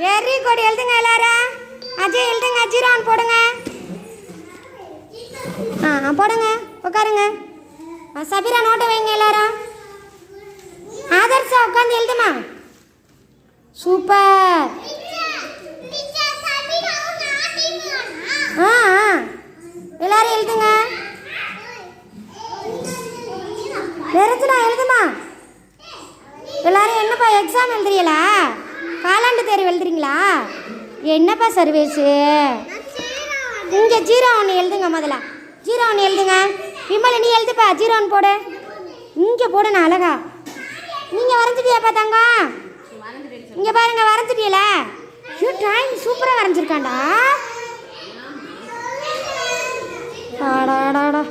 Very good எழுதுங்க எல்லாரும். அஜய் எழுதுங்க. அஜிரான் போடுங்க. ஆ ஆ, போடுங்க. உட்காருங்க. ஆ, நோட்டை வைங்க எல்லாரும். ஆதர்ஷா உட்காந்து எழுதுமா? சூப்பர் ஆ ஆ. எல்லாரும் எழுதுங்க. தெரிஞ்சுனா எழுதுமா? எல்லாரும் என்னப்பா எக்ஸாம் எழுதுறீங்களா? தேர்வு எழுதுறீங்களா? என்னப்பா சர்வீஸு? இங்கே ஜீரோ ஒன்று எழுதுங்க முதல்ல. ஜீரோ ஒன்று எழுதுங்க. விமலி நீ எழுதுப்பா. ஜீரோ ஒன்று போடு. இங்கே போடுண்ணா அழகா. நீங்கள் வரைஞ்சிட்டியாப்பா தங்கம் இங்கே பாருங்க வரைஞ்சிட்டியல? ஐயோ ட்ராயிங் சூப்பராக வரைஞ்சிருக்காண்டா ஆடாடாடா